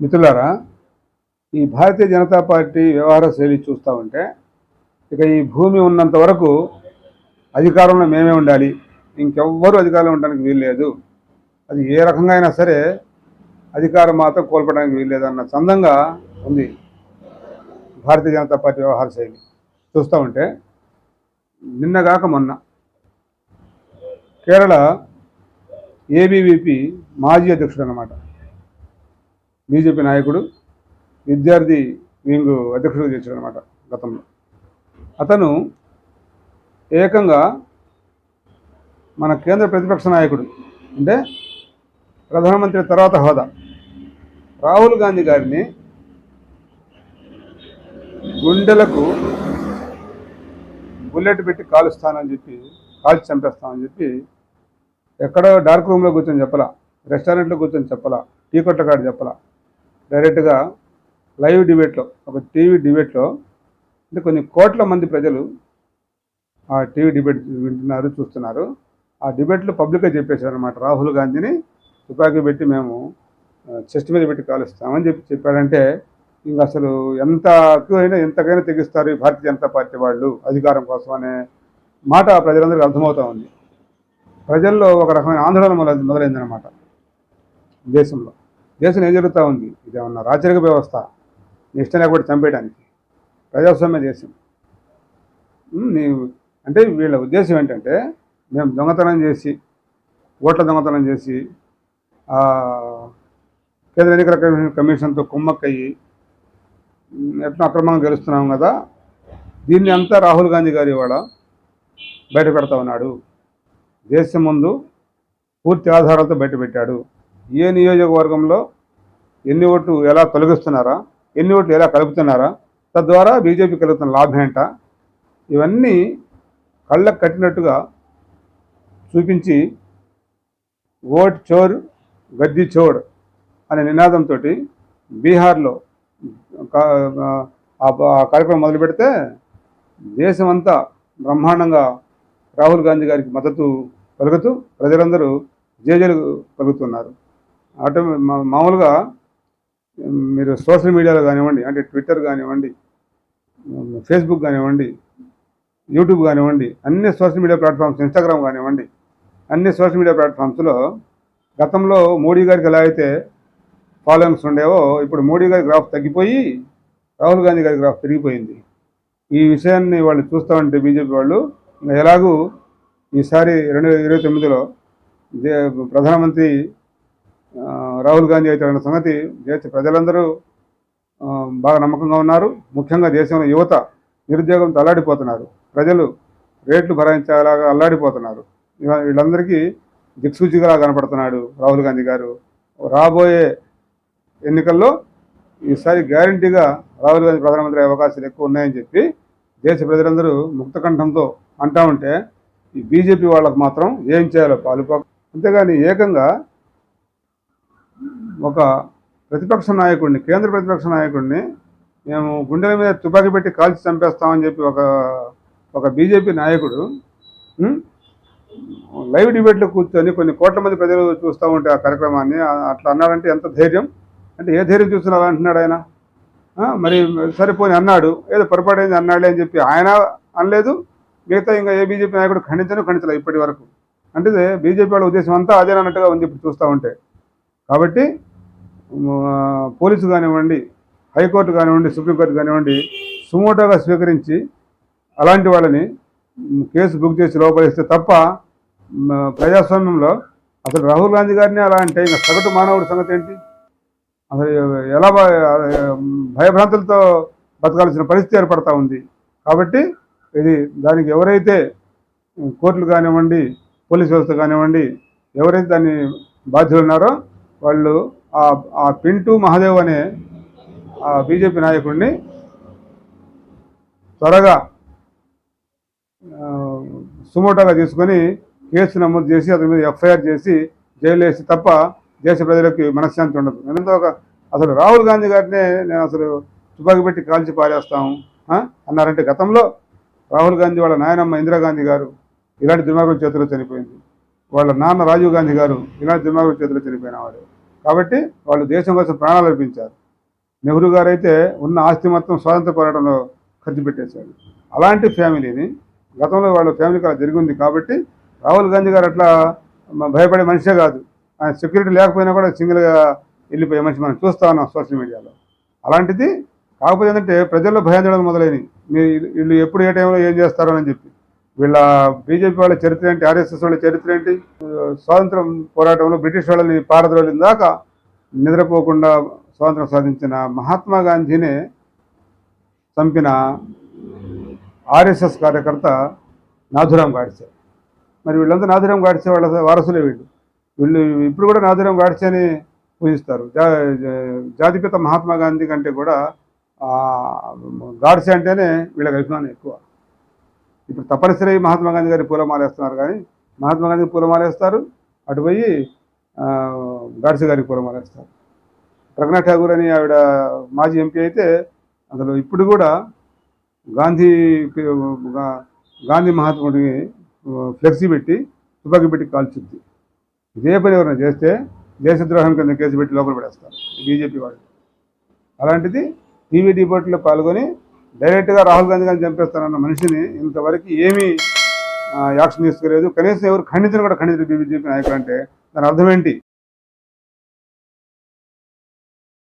మిత్రులారా ఈ భారతీయ జనతా పార్టీ వ్యవహార శైలి చూస్తూ ఉంటే ఇక ఈ భూమి ఉన్నంత వరకు అధికారంలో మేమే ఉండాలి. ఇంకెవ్వరూ అధికారంలో ఉండడానికి వీల్లేదు అది ఏ రకంగా అయినా సరే అధికారం మాత్రం కోల్పడానికి వీల్లేదు అన్న చందంగా ఉంది భారతీయ జనతా పార్టీ వ్యవహార శైలి. చూస్తూ ఉంటే నిన్నగాక మొన్న కేరళ ఏబీవీపీ మాజీ అధ్యక్షుడు అన్నమాట. బీజేపీ నాయకుడు విద్యార్థి వింగ్ అధ్యక్షుడు చేశాడు అనమాట గతంలో. అతను ఏకంగా మన కేంద్ర ప్రతిపక్ష నాయకుడు అంటే ప్రధానమంత్రి తర్వాత హోదా రాహుల్ గాంధీ గారిని గుండెలకు బుల్లెట్ పెట్టి కాలుస్తానని చెప్పి కాల్చి చంపేస్తామని చెప్పి ఎక్కడో డార్క్ రూమ్లో కూర్చొని చెప్పలా రెస్టారెంట్లో కూర్చొని చెప్పలా టీ కొట్ల కాడ చెప్పలా డైరెక్ట్గా లైవ్ డిబేట్లో ఒక టీవీ డిబేట్లో అంటే కొన్ని కోట్ల మంది ప్రజలు ఆ టీవీ డిబేట్ వింటున్నారు చూస్తున్నారు. ఆ డిబేట్లో పబ్లిక్గా చెప్పేశారు అనమాట రాహుల్ గాంధీని తుపాకీ పెట్టి మేము చెస్ట్ మీద పెట్టి కాలుస్తామని చెప్పి చెప్పాడంటే ఇంకా అసలు ఎంత అయినా ఎంతకైనా తెగిస్తారు ఈ భారతీయ జనతా పార్టీ వాళ్ళు అధికారం కోసం అనే మాట ప్రజలందరికీ అర్థమవుతా ఉంది. ప్రజల్లో ఒక రకమైన ఆందోళన మొదలైందనమాట దేశంలో. దేశం ఏం జరుగుతూ ఉంది? ఇదేమన్నా రాచరిక వ్యవస్థ? నీ ఇష్టం లేకపోతే చంపేయడానికి. ప్రజాస్వామ్య దేశం. నీవు అంటే వీళ్ళ ఉద్దేశం ఏంటంటే మేము దొంగతనం చేసి ఓట్ల దొంగతనం చేసి కేంద్ర ఎన్నికల కమిషన్ కమిషన్తో కుమ్మక్కయ్యి ఎట్లా అక్రమంగా గెలుస్తున్నాం కదా దీన్ని అంతా రాహుల్ గాంధీ గారు ఇవాళ బయట పెడతా ఉన్నాడు. దేశం ముందు పూర్తి ఆధారాలతో బయటపెట్టాడు. ఏ నియోజకవర్గంలో ఎన్ని ఓట్లు ఎలా తొలగిస్తున్నారా ఎన్ని ఓట్లు ఎలా కలుపుతున్నారా తద్వారా బీజేపీ కలుగుతున్న లాభం ఏంట? ఇవన్నీ కళ్ళకు కట్టినట్టుగా చూపించి ఓట్ చోర్ గద్ది చోర్ అనే నినాదంతో బీహార్లో కా- ఆ కార్యక్రమం మొదలు పెడితే దేశమంతా బ్రహ్మాండంగా రాహుల్ గాంధీ గారికి మద్దతు పలుకుతూ ప్రజలందరూ జేజలు పలుకుతున్నారు. ఆటోమే మామూలుగా మీరు సోషల్ మీడియాలో కానివ్వండి అంటే ట్విట్టర్ కానివ్వండి ఫేస్బుక్ కానివ్వండి యూట్యూబ్ కానివ్వండి అన్ని సోషల్ మీడియా ప్లాట్ఫామ్స్ ఇన్స్టాగ్రామ్ కానివ్వండి అన్ని సోషల్ మీడియా ప్లాట్ఫామ్స్లో గతంలో మోడీ గారికి ఎలా అయితే ఫాలోయింగ్స్ ఉండేవో ఇప్పుడు మోడీ గారి గ్రాఫ్ తగ్గిపోయి రాహుల్ గాంధీ గారి గ్రాఫ్ పెరిగిపోయింది. ఈ విషయాన్ని వాళ్ళు చూస్తూ ఉంటే బీజేపీ వాళ్ళు ఎలాగూ ఈసారి రెండు వేల ఇరవై తొమ్మిదిలో ప్రధానమంత్రి రాహుల్ గాంధీ అయితే సంగతి దేశ ప్రజలందరూ బాగా నమ్మకంగా ఉన్నారు. ముఖ్యంగా దేశంలో యువత నిరుద్యోగంతో అల్లాడిపోతున్నారు ప్రజలు రేట్లు భరించేలాగా అల్లాడిపోతున్నారు. వీళ్ళందరికీ దిక్సూచిగా కనపడుతున్నాడు రాహుల్ గాంధీ గారు. రాబోయే ఎన్నికల్లో ఈసారి గ్యారంటీగా రాహుల్ గాంధీ ప్రధానమంత్రి అయ్యే అవకాశాలు ఎక్కువ ఉన్నాయని చెప్పి దేశ ప్రజలందరూ ముక్తకంఠంతో అంటా ఉంటే ఈ బీజేపీ వాళ్ళకు మాత్రం ఏం చేయాలో పాలుపో అంతేగాని ఏకంగా ఒక ప్రతిపక్ష నాయకుడిని కేంద్ర ప్రతిపక్ష నాయకుడిని మేము గుండెల మీద తుపాకీ పెట్టి కాల్చి చంపేస్తామని చెప్పి ఒక ఒక బీజేపీ నాయకుడు లైవ్ డిబేట్లో కూర్చొని కొన్ని కోట్ల మంది ప్రజలు చూస్తూ ఉంటే ఆ కార్యక్రమాన్ని అట్లా అన్నాడంటే ఎంత ధైర్యం? అంటే ఏ ధైర్యం చూస్తున్నారు అంటున్నాడు ఆయన? మరి సరిపోని అన్నాడు ఏదో పొరపాటు అన్నాడే అని చెప్పి ఆయన అనలేదు మిగతా ఇంకా ఏ బీజేపీ నాయకుడు ఖండించను ఖండించలేదు ఇప్పటి వరకు. అంటే బీజేపీ వాళ్ళ ఉద్దేశం అంతా అదేనన్నట్టుగా ఉంది ఇప్పుడు చూస్తూ ఉంటే. కాబట్టి పోలీసు కానివ్వండి హైకోర్టు కానివ్వండి సుప్రీంకోర్టు కానివ్వండి సుమోటోగా స్వీకరించి అలాంటి వాళ్ళని కేసు బుక్ చేసి లోపలిస్తే తప్ప ప్రజాస్వామ్యంలో అసలు రాహుల్ గాంధీ గారిని అలా అంటే ఇంకా సగటు మానవుడి సంగతి ఏంటి? అసలు ఎలా భయభ్రాంతులతో బతకాల్సిన పరిస్థితి ఏర్పడతా ఉంది. కాబట్టి ఇది దానికి ఎవరైతే కోర్టులు కానివ్వండి పోలీస్ వ్యవస్థ కానివ్వండి ఎవరైతే దాన్ని బాధ్యులు ఉన్నారో వాళ్ళు ఆ ఆ పింటూ మహాదేవ్ అనే ఆ బీజేపీ నాయకుడిని త్వరగా ఆ, సుమోటోగా తీసుకొని కేసు నమోదు చేసి అతని మీద ఎఫ్ఐఆర్ చేసి జైలు వేసి తప్ప దేశ ప్రజలకి మనశ్శాంతి ఉండదు. నేనంతా ఒక అసలు రాహుల్ గాంధీ గారినే నేను అసలు తుపాకి పెట్టి కాల్చి పారేస్తాము అన్నారంటే గతంలో రాహుల్ గాంధీ వాళ్ళ నాయనమ్మ ఇందిరాగాంధీ గారు ఇలాంటి దుర్మార్గం చేతిలో చనిపోయింది. వాళ్ళ నాన్న రాజీవ్ గాంధీ గారు ఇలాంటి దుర్మార్గం చేతిలో చనిపోయిన వారు. కాబట్టి వాళ్ళు దేశం కోసం ప్రాణాలు అర్పించారు. నెహ్రూ గారు అయితే ఉన్న ఆస్తి మొత్తం స్వాతంత్ర పోరాటంలో ఖర్చు పెట్టేశాడు. అలాంటి ఫ్యామిలీని గతంలో వాళ్ళ ఫ్యామిలీకి అలా జరిగింది కాబట్టి రాహుల్ గాంధీ గారు అట్లా భయపడే మనిషే కాదు. ఆయన సెక్యూరిటీ లేకపోయినా కూడా సింగిల్గా వెళ్ళిపోయే మనిషి మనం చూస్తా ఉన్నాం సోషల్ మీడియాలో. అలాంటిది కాకపోతే ఏంటంటే ప్రజల్లో భయాందోళన మొదలైనవి మీరు వీళ్ళు ఎప్పుడు ఏ టైంలో ఏం చేస్తారో అని చెప్పి. వీళ్ళ బీజేపీ వాళ్ళ చరిత్ర ఏంటి ఆర్ఎస్ఎస్ వాళ్ళ చరిత్ర ఏంటి? స్వాతంత్రం పోరాటంలో బ్రిటిష్ వాళ్ళని పారద్రోలిన దాకా నిద్రపోకుండా స్వాతంత్రం సాధించిన మహాత్మా గాంధీనే చంపిన ఆర్ఎస్ఎస్ కార్యకర్త నాథురాం గాడ్సే. మరి వీళ్ళంతా నాథురాం గాడ్సే వాళ్ళ వారసులే వీళ్ళు. వీళ్ళు ఇప్పుడు కూడా నాథురాం గాడ్సేని పూజిస్తారు. జా జాతిపిత మహాత్మా గాంధీ కంటే కూడా గాడ్సే అంటేనే వీళ్ళకి అభిమానం ఎక్కువ. ఇప్పుడు తప్పనిసరి మహాత్మా గాంధీ గారి పూలమాల వేస్తున్నారు కానీ మహాత్మా గాంధీ పూలమాల వేస్తారు. అటు పోయి ఆ, గాడ్సే గారికి పూలమాల వేస్తారు. ప్రజ్ఞా ఠాగూర్ అని ఆవిడ మాజీ ఎంపీ అయితే అసలు ఇప్పుడు కూడా గాంధీ గాంధీ మహాత్ముడిని ఫ్లెక్సీ పెట్టి తుపాకీ పెట్టి కాల్చుద్ది. ఇదే పని ఎవరైనా చేస్తే దేశద్రోహం కింద కేసు పెట్టి లోపల పడేస్తారు బీజేపీ వాళ్ళు. అలాంటిది టీవీ డిబేట్లో పాల్గొని డైరెక్ట్గా రాహుల్ గాంధీ గారిని చంపేస్తారన్న మనిషిని ఇంతవరకు ఏమీ యాక్షన్ తీసుకోలేదు. కనీసం ఎవరు ఖండించిన కూడా ఖండించలేదు బీజేపీ నాయకులు అంటే దాని అర్థం ఏంటి?